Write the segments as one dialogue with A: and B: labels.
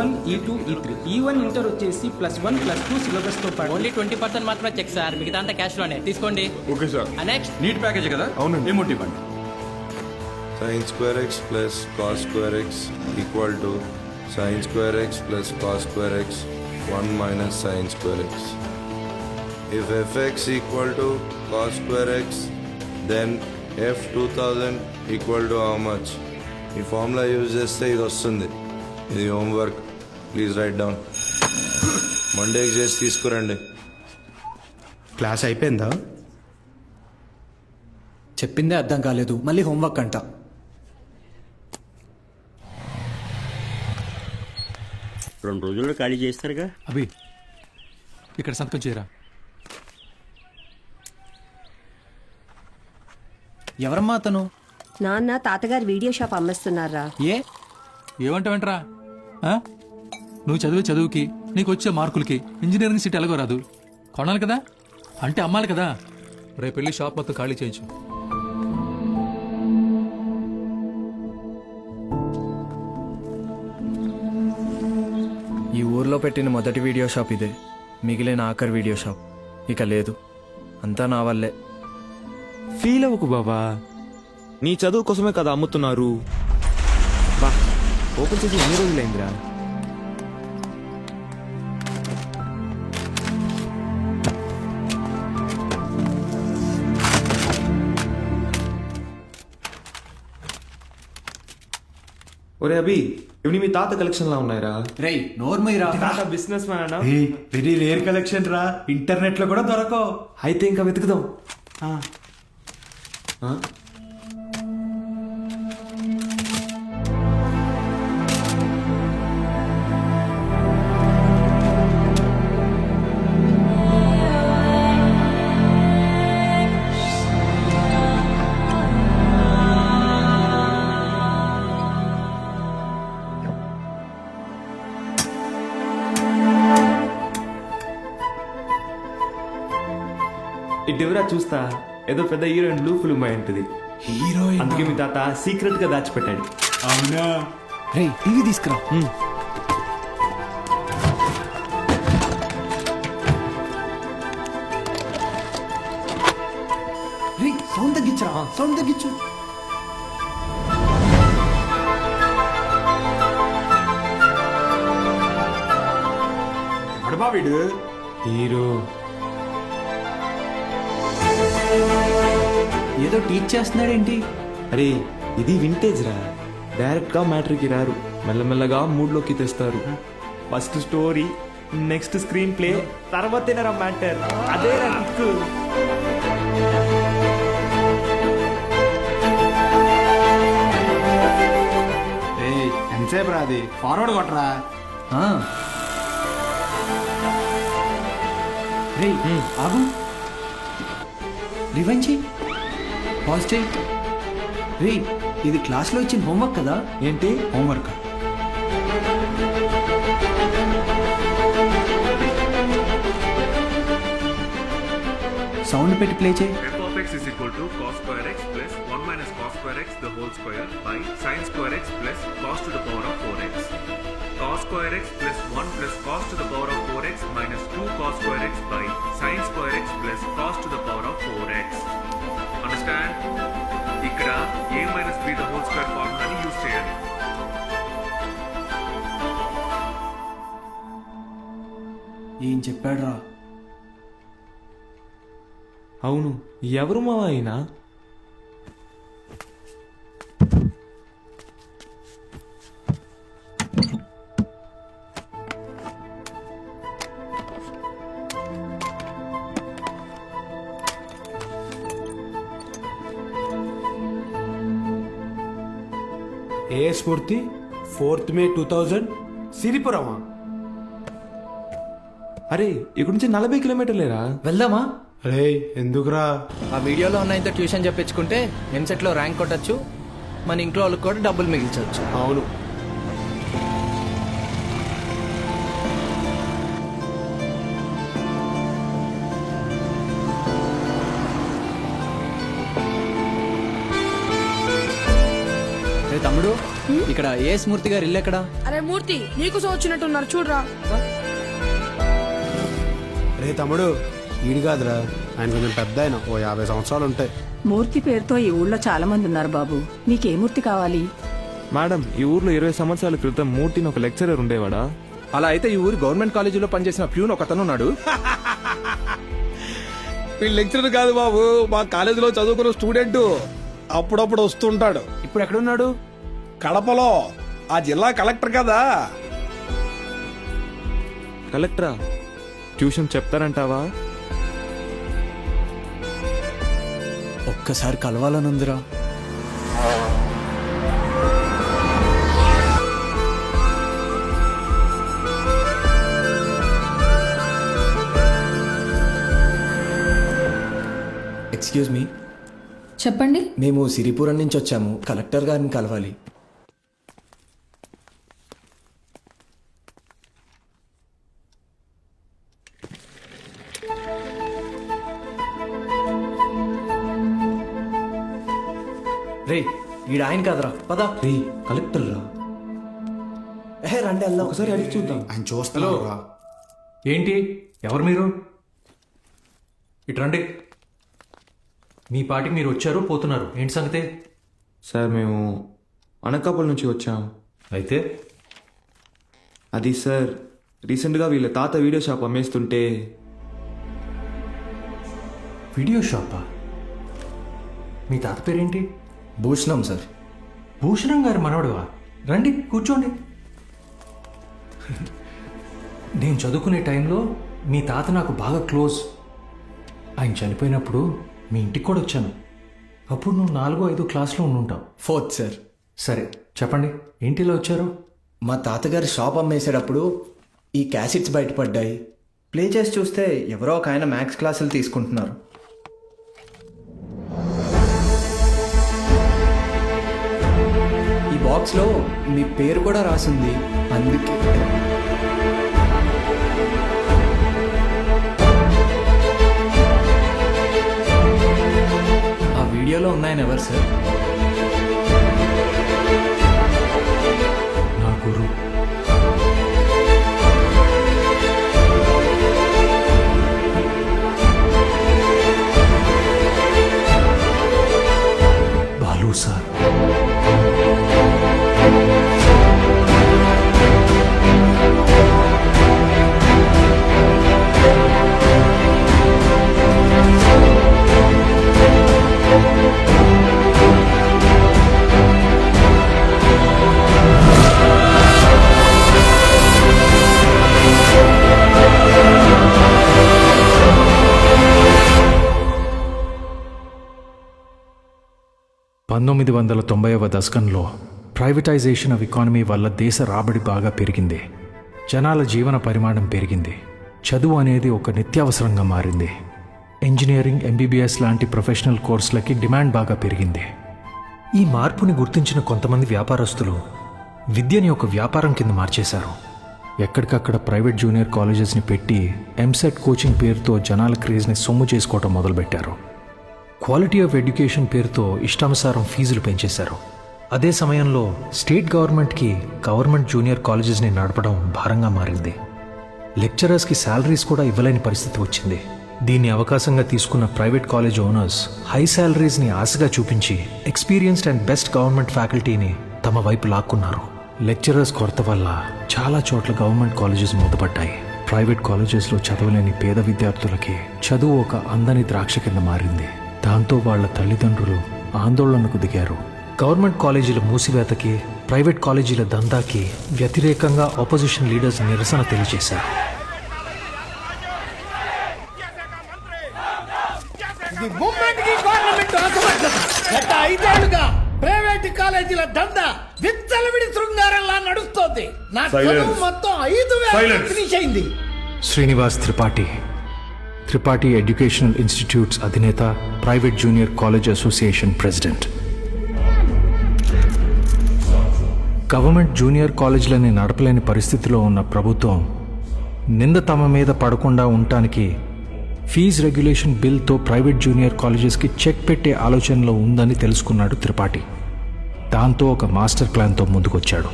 A: One ఈ two ఈ three ఈ వన్ ఇంటర్ వచ్చేసి ప్లస్ వన్ ప్లస్ టూ సిలబస్తో పాటు.
B: ఓన్లీ ట్వంటీ పర్సెంట్ మాత్రమే చెక్ సార్ మిగతా అంతా క్యాష్లోనే. తీసుకోండి.
C: Okay sir
B: next
D: NEET package కదా?
C: అవునండి.
D: ఏమోటి ఇవ్వండి.
E: Sin square x plus cos square x equal to sin square x plus cos square x 1 minus sin square x. If fx equal to cos square x, then f 2000 equal to how much? ఈ formula use చేస్తే ఇది వస్తుంది. ఇది homework please write down మండేకి చేసి తీసుకురండి.
F: Class అయిపోయిందా?
G: చెప్పిందే అర్థం కాలేదు. మళ్ళీ హోంవర్క్ అంట.
H: రెండు రోజుల్లో ఖాళీ చేస్తారుగా
I: అభి ఇక్కడ సంతకం చేయరా?
G: ఎవరమ్మా అతను?
J: నాన్న తాతగారు వీడియో షాప్ అమ్మేస్తున్నారా?
I: ఏ? ఏమంటావంటరా? ఆ? నువ్వు చదివే చదువుకి నీకు వచ్చే మార్కులకి ఇంజనీరింగ్ సీట్ ఎలాగో రాదు. కొనాలి కదా? అంటే అమ్మాలి కదా? రేపు వెళ్ళి షాప్ మొత్తం ఖాళీ చేయించు.
G: ఈ ఊర్లో పెట్టిన మొదటి వీడియో షాప్ ఇదే. మిగిలిన ఆఖరి వీడియో షాప్. ఇక లేదు. అంతా నా వల్లే.
K: ఫీల్ అవ్వకు బాబా నీ చదువు కోసమే కదా అమ్ముతున్నారు. బా ఓపెన్ చేసి ఎన్ని రోజులైందిరా? ఒరే అభి ఇవి మీ తాత కలెక్షన్ లా ఉన్నాయిరా.
G: రేయ్ నోర్మయ్యరా?
K: తాత బిజినెస్ మ్యాన్ అన్నా
F: వెరీ రేర్ కలెక్షన్ రా. ఇంటర్నెట్లో కూడా దొరకవు.
K: అయితే ఇంకా వెతుకుదాం. ఇటువరా చూస్తా. ఏదో పెద్ద హీరోయిన్ బ్లూ ఫిల్మ్ అయి ఉంటుంది.
F: హీరోయిన్?
K: అందుకే మీ తాత సీక్రెట్గా దాచిపెట్టాడు.
F: అవునా?
G: రేయ్ టీవీ తీసుకురా. సౌండ్ తగ్గించరా సౌండ్ తగ్గించు.
F: వీడు?
K: హీరో.
G: ఏదో టీచ్ చేస్తున్నాడేంటి?
K: అరే ఇది వింటేజ్ రా. డైరెక్ట్గా మ్యాటర్కి రారు. మెల్లమెల్లగా మూడ్లోకి తెస్తారు. First story next screenplay తర్వాతేనరా మ్యాటర్ అదే రా
F: ఎంతసేపు రాది ఫార్వర్డ్ కొట్టరా.
G: ఆ. రేయ్ ఆగు. రివెంజ్ పాజ్ చెయ్యి రేయ్ ఇది క్లాస్లో ఇచ్చిన హోంవర్క్ కదా
K: ఏంటి
G: హోంవర్క్ సౌండ్ పెట్టి ప్లే చేయి
L: f of x is equal to cos square x plus 1 minus cos square x the whole square by sin square x plus cos to the power of 4x. Cos square x plus 1 plus cos to the power of 4x minus 2 cos square x by sin square x plus cos to the power of 4x. Understand? ఇక్కడ a minus b the whole square ఫార్ములాని use చేయాలి
G: ఏం చెప్పాడు రా
K: అవును ఎవరు మా అయినా
F: ఏ Spoorthi? Fourth May two thousand? సిరిపురమా?
K: అరే ఇక్కడ నుంచి నలభై కిలోమీటర్లేరా?
G: వెళ్దామా?
F: రే ఎందుకురా?
G: ఆ వీడియోలో ఉన్న ఇంత ట్యూషన్ చెప్పించుకుంటే ఎంసెట్లో ర్యాంక్ కొట్టచ్చు మన ఇంట్లో వాళ్ళకి కూడా డబ్బులు మిగిల్చవచ్చు
F: అవును.
B: ఇక్కడ ఏ స్మూర్తి గారు ఇల్లు ఎక్కడ?
C: అరే మూర్తి నీకోసం వచ్చినట్టున్నారు చూడరా.
F: రే తమ్ముడు ఈడు కాదురా. ఆయన కొంచెం పెద్ద ఆయన ఓ యాభై సంవత్సరాలు ఉంటాయి.
J: మూర్తి పేరుతో ఈ ఊళ్ళో చాలా మంది ఉన్నారు బాబు. నీకే మూర్తి కావాలి?
K: మేడం ఈ ఊర్లో ఇరవై సంవత్సరాల క్రితం మూర్తిని ఒక లెక్చరర్ ఉండేవాడా?
F: అలా అయితే ఈ ఊరు గవర్నమెంట్ కాలేజీలో పనిచేసిన ప్యూన్ ఒకతను ఉన్నాడు.
D: వీళ్ళు లెక్చరర్ కాదు బాబు మా కాలేజీలో చదువుకున్న స్టూడెంట్ అప్పుడప్పుడు వస్తుంటాడు.
F: ఇప్పుడు ఎక్కడున్నాడు
D: కడపలో ఆ జిల్లా కలెక్టర్ కదా.
K: కలెక్టరా? ట్యూషన్ చెప్తారంటావా?
G: ఒక్కసారి కలవాలనుందిరా. ఎక్స్క్యూజ్ మీ
C: చెప్పండి.
G: మేము సిరిపురం నుంచి వచ్చాము కలెక్టర్ గారిని కలవాలి. రే ఈడ ఆయన కాదరా. పద.
K: రే కలెక్టర్ రా.
G: ఏ రండి వెళ్దాం.
K: ఒకసారి అడిగి చూద్దాం.
F: ఆయన చూస్తున్నాడు
I: ఏంటి? ఎవరు మీరు? ఇటు రండి. మీ పాటికి మీరు వచ్చారు పోతున్నారు. ఏంటి సంగతి?
K: సార్ మేము అనకాపల్లి నుంచి వచ్చాం.
I: అయితే?
K: అది సార్ రీసెంట్గా వీళ్ళ తాత వీడియో షాప్ అమ్మేస్తుంటే.
I: వీడియో షాపా? మీ తాత పేరేంటి?
G: భూషణం సార్.
I: భూషణం గారి మనవడువా? రండి కూర్చోండి. నేను చదువుకునే టైంలో మీ తాత నాకు బాగా క్లోజ్. ఆయన చనిపోయినప్పుడు మీ ఇంటికి కూడా వచ్చాను. అప్పుడు నువ్వు నాలుగో ఐదో క్లాస్లో ఉండుంటావు.
G: Fourth sir.
I: సరే చెప్పండి ఏంటిలో వచ్చారు?
G: మా తాతగారి షాప్ అమ్మేసేటప్పుడు ఈ క్యాసెట్స్ బయటపడ్డాయి. ప్లే చేసి చూస్తే ఎవరో ఒక ఆయన మ్యాథ్స్ క్లాసులు తీసుకుంటున్నారు. బాక్స్లో మీ పేరు కూడా రాసింది. అందుకే. ఆ వీడియోలో ఉన్నాయని ఎవరు సార్?
I: పంతొమ్మిది వందల తొంభైవ దశకంలో ప్రైవేటైజేషన్ ఆఫ్ ఎకానమీ వల్ల దేశ రాబడి బాగా పెరిగింది. జనాల జీవన పరిమాణం పెరిగింది. చదువు అనేది ఒక నిత్యావసరంగా మారింది. ఇంజనీరింగ్ ఎంబీబీఎస్ లాంటి ప్రొఫెషనల్ కోర్సులకి డిమాండ్ బాగా పెరిగింది. ఈ మార్పుని గుర్తించిన కొంతమంది వ్యాపారస్తులు విద్యని ఒక వ్యాపారం కింద మార్చేశారు. ఎక్కడికక్కడ ప్రైవేట్ జూనియర్ కాలేజెస్ని పెట్టి ఎంసెట్ కోచింగ్ పేరుతో జనాల క్రేజ్ని సొమ్ము చేసుకోవటం మొదలుపెట్టారు. క్వాలిటీ ఆఫ్ ఎడ్యుకేషన్ పేరుతో ఇష్టానుసారం ఫీజులు పెంచేశారు. అదే సమయంలో స్టేట్ గవర్నమెంట్కి గవర్నమెంట్ జూనియర్ కాలేజెస్ని నడపడం భారంగా మారింది. లెక్చరర్స్కి శాలరీస్ కూడా ఇవ్వలేని పరిస్థితి వచ్చింది. దీన్ని అవకాశంగా తీసుకున్న ప్రైవేట్ కాలేజ్ ఓనర్స్ హై శాలరీస్ని ఆశగా చూపించి ఎక్స్పీరియన్స్డ్ అండ్ బెస్ట్ గవర్నమెంట్ ఫ్యాకల్టీని తమ వైపు లాక్కున్నారు. లెక్చరర్స్ కొరత వల్ల చాలా చోట్ల గవర్నమెంట్ కాలేజెస్ మూతపడ్డాయి. ప్రైవేట్ కాలేజెస్లో చదవలేని పేద విద్యార్థులకి చదువు ఒక అందని ద్రాక్ష కింద మారింది. దాంతో వాళ్ళ తల్లిదండ్రులు ఆందోళనకు దిగారు. గవర్నమెంట్ కాలేజీల మూసివేతకి ప్రైవేట్ కాలేజీల దందాకి వ్యతిరేకంగా ఆపోజిషన్ లీడర్స్ నిరసన తెలియజేశారు.
D: ఐదేళ్ళుగా ప్రైవేట్ కాలేజీల దంద విచ్చలవిడి శృంగారంలా నడుస్తోంది. నా మొత్తం ఐదు వేల ఫినిష్ అయింది.
I: శ్రీనివాస్ త్రిపాఠి త్రిపాఠి ఎడ్యుకేషనల్ ఇన్స్టిట్యూట్స్ అధినేత private junior college association president. Government junior కాలేజీలని నడపలేని పరిస్థితిలో ఉన్న ప్రభుత్వం నింద తమ మీద పడకుండా ఉండటానికి ఫీజ్ రెగ్యులేషన్ బిల్తో ప్రైవేట్ జూనియర్ కాలేజెస్కి చెక్ పెట్టే ఆలోచనలో ఉందని తెలుసుకున్నాడు త్రిపాఠి. దాంతో ఒక మాస్టర్ ప్లాన్తో ముందుకొచ్చాడు.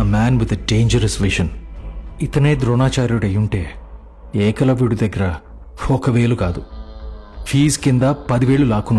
I: A man with a dangerous vision ఇతనే ద్రోణాచార్యుడై ఉంటే ఏకలవ్యుడి దగ్గర ఒక వేలు కాదు. ఫీజు కింద పదివేలు లాక్కును